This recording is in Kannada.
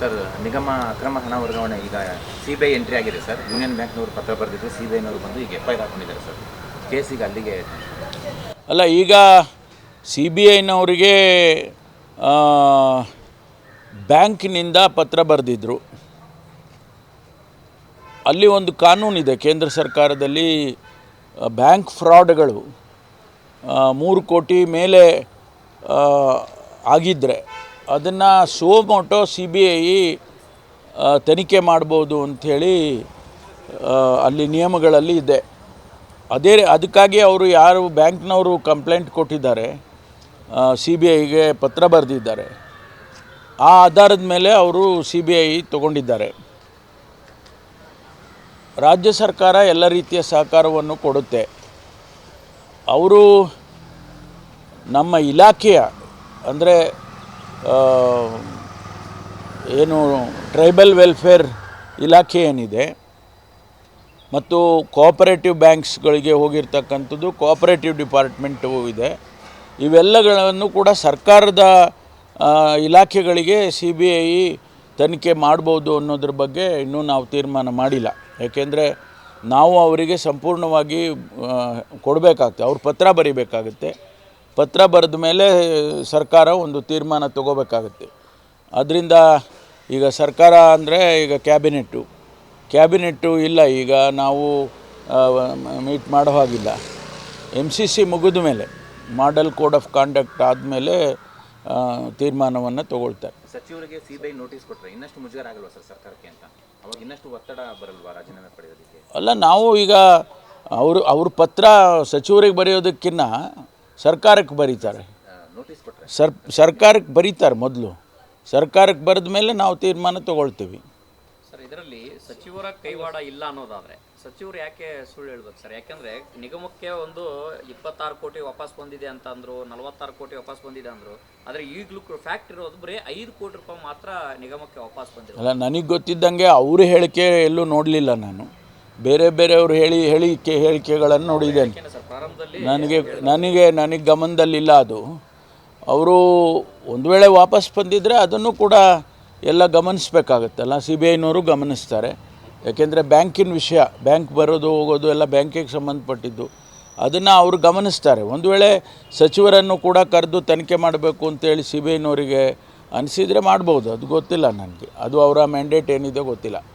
ಸರ್, ನಿಗಮ ಅಕ್ರಮ ಹಣ ವರ್ಗಾವಣೆ ಈಗ ಸಿ ಬಿ ಐ ಎಂಟ್ರಿ ಆಗಿದೆ ಸರ್. ಯೂನಿಯನ್ ಬ್ಯಾಂಕ್ನವರು ಪತ್ರ ಬರೆದಿದ್ದು ಸಿ ಬಿ ಐನವರು ಬಂದು ಈಗ ಎಫ್ ಐ ಹಾಕೊಂಡಿದ್ದಾರೆ ಸರ್. ಕೇಸ್ ಈಗ ಅಲ್ಲಿಗೆ ಅಲ್ಲ, ಈಗ ಸಿ ಬಿ ಐನವರಿಗೆ ಬ್ಯಾಂಕ್ನಿಂದ ಪತ್ರ ಬರೆದಿದ್ದರು ಅಲ್ಲಿ ಒಂದು ಕಾನೂನಿದೆ, ಕೇಂದ್ರ ಸರ್ಕಾರದಲ್ಲಿ ಬ್ಯಾಂಕ್ ಫ್ರಾಡ್ಗಳು ಮೂರು ಕೋಟಿ ಮೇಲೆ ಆಗಿದ್ದರೆ ಅದನ್ನು ಸೋಮೋಟೋ ಸಿ ಬಿ ಐ ತನಿಖೆ ಮಾಡ್ಬೋದು ಅಂಥೇಳಿ ಅಲ್ಲಿ ನಿಯಮಗಳಲ್ಲಿ ಇದೆ. ಅದೇ ಅದಕ್ಕಾಗಿ ಅವರು ಯಾರು ಬ್ಯಾಂಕ್ನವರು ಕಂಪ್ಲೇಂಟ್ ಕೊಟ್ಟಿದ್ದಾರೆ ಸಿ ಬಿ ಐಗೆ ಪತ್ರ ಬರೆದಿದ್ದಾರೆ. ಆ ಆಧಾರದ ಮೇಲೆ ಅವರು ಸಿ ಬಿ ಐ ತಗೊಂಡಿದ್ದಾರೆ. ರಾಜ್ಯ ಸರ್ಕಾರ ಎಲ್ಲ ರೀತಿಯ ಸಹಕಾರವನ್ನು ಕೊಡುತ್ತೆ. ಅವರು ನಮ್ಮ ಇಲಾಖೆಯ, ಅಂದರೆ ಏನು ಟ್ರೈಬಲ್ ವೆಲ್ಫೇರ್ ಇಲಾಖೆ ಏನಿದೆ ಮತ್ತು ಕೋಆಪರೇಟಿವ್ ಬ್ಯಾಂಕ್ಸ್ಗಳಿಗೆ ಹೋಗಿರ್ತಕ್ಕಂಥದ್ದು ಕೋಆಪರೇಟಿವ್ ಡಿಪಾರ್ಟ್ಮೆಂಟು ಇದೆ. ಇವೆಲ್ಲಗಳನ್ನು ಕೂಡ ಸರ್ಕಾರದ ಇಲಾಖೆಗಳಿಗೆ ಸಿ ಬಿ ಐ ತನಿಖೆ ಮಾಡ್ಬೋದು ಅನ್ನೋದ್ರ ಬಗ್ಗೆ ಇನ್ನೂ ನಾವು ತೀರ್ಮಾನ ಮಾಡಿಲ್ಲ. ಯಾಕೆಂದರೆ ನಾವು ಅವರಿಗೆ ಸಂಪೂರ್ಣವಾಗಿ ಕೊಡಬೇಕಾಗ್ತದೆ ಅವ್ರ ಪತ್ರ ಬರಿಬೇಕಾಗುತ್ತೆ. ಪತ್ರ ಬರೆದ ಮೇಲೆ ಸರ್ಕಾರ ಒಂದು ತೀರ್ಮಾನ ತಗೋಬೇಕಾಗುತ್ತೆ. ಅದರಿಂದ ಈಗ ಸರ್ಕಾರ ಅಂದರೆ ಈಗ ಕ್ಯಾಬಿನೆಟ್ಟು. ಕ್ಯಾಬಿನೆಟ್ಟು ಇಲ್ಲ ಈಗ ನಾವು ಮೀಟ್ ಮಾಡೋ ಹಾಗಿಲ್ಲ. ಎಂ ಸಿ ಸಿ ಮುಗಿದ ಮೇಲೆ ಮಾಡೆಲ್ ಕೋಡ್ ಆಫ್ ಕಾಂಡಕ್ಟ್ ಆದಮೇಲೆ ತೀರ್ಮಾನವನ್ನು ತಗೊಳ್ತಾರೆ. ಸಚಿವರಿಗೆ ಸಿ ಬಿ ಐ ನೋಟಿಸ್ ಕೊಟ್ಟರೆ ಇನ್ನಷ್ಟು ಮುಜುಗರ ಆಗಲ್ವಾ ಸರ್ ಸರ್ಕಾರಕ್ಕೆ ಅಂತ? ಅವಾಗ ಇನ್ನಷ್ಟು ಒತ್ತಡ ಬರಲ್ವಾ ರಾಜೀನಾಮೆ ಪಡೆಯೋದಕ್ಕೆ? ಅಲ್ಲ ನಾವು ಈಗ ಅವರು ಅವ್ರ ಪತ್ರ ಸಚಿವರಿಗೆ ಬರೆಯೋದಕ್ಕಿಂತ ಸರ್ಕಾರಕ್ಕೆ ಬರೀತಾರೆ. ಸರ್ ಸರ್ಕಾರಕ್ಕೆ ಬರೀತಾರೆ ಮೊದಲು. ಸರ್ಕಾರಕ್ಕೆ ಬರೆದ ಮೇಲೆ ನಾವು ತೀರ್ಮಾನ ತಗೊಳ್ತೀವಿ. ಸರ್ ಇದರಲ್ಲಿ ಸಚಿವರ ಕೈವಾಡ ಇಲ್ಲ ಅನ್ನೋದಾದರೆ ಸಚಿವರು ಯಾಕೆ ಸುಳ್ಳು ಹೇಳ್ಬೇಕು ಸರ್? ಯಾಕಂದ್ರೆ ನಿಗಮಕ್ಕೆ ಒಂದು ಇಪ್ಪತ್ತಾರು ಕೋಟಿ ವಾಪಸ್ ಬಂದಿದೆ ಅಂತ ಅಂದ್ರು ನಲವತ್ತಾರು ಕೋಟಿ ವಾಪಸ್ ಬಂದಿದೆ ಅಂದರು ಆದರೆ ಈಗಲೂ ಫ್ಯಾಕ್ಟ್ ಇರೋದು ಬರೀ ಐದು ಕೋಟಿ ರೂಪಾಯಿ ಮಾತ್ರ ನಿಗಮಕ್ಕೆ ವಾಪಸ್ ಬಂದಿದೆ ಅಲ್ಲ ನನಗೆ ಗೊತ್ತಿದ್ದಂಗೆ ಅವರು ಹೇಳಿಕೆ ಎಲ್ಲೂ ನೋಡಲಿಲ್ಲ ನಾನು. ಬೇರೆ ಬೇರೆಯವರು ಹೇಳಿ ಹೇಳಿಕೆ ಹೇಳಿಕೆಗಳನ್ನು ನೋಡಿದ್ದೇನೆ. ನನಗೆ ನನಗೆ ನನಗೆ ಗಮನದಲ್ಲಿಲ್ಲ ಅದು. ಅವರು ಒಂದು ವೇಳೆ ವಾಪಸ್ ಬಂದಿದ್ದರೆ ಅದನ್ನು ಕೂಡ ಎಲ್ಲ ಗಮನಿಸಬೇಕಾಗತ್ತಲ್ಲ. C B ಐನವರು ಗಮನಿಸ್ತಾರೆ. ಯಾಕೆಂದರೆ ಬ್ಯಾಂಕಿನ ವಿಷಯ, ಬ್ಯಾಂಕ್ ಬರೋದು, ಹೋಗೋದು ಎಲ್ಲ ಬ್ಯಾಂಕಿಗೆ ಸಂಬಂಧಪಟ್ಟಿದ್ದು. ಅದನ್ನು ಅವರು ಗಮನಿಸ್ತಾರೆ. ಒಂದು ವೇಳೆ ಸಚಿವರನ್ನು ಕೂಡ ಕರೆದು ತನಿಖೆ ಮಾಡಬೇಕು ಅಂತೇಳಿ ಸಿ ಬಿ ಐನವರಿಗೆ ಅನಿಸಿದರೆ ಮಾಡ್ಬೋದು. ಅದು ಗೊತ್ತಿಲ್ಲ ನನಗೆ. ಅದು ಅವರ ಮ್ಯಾಂಡೇಟ್ ಏನಿದೆ ಗೊತ್ತಿಲ್ಲ.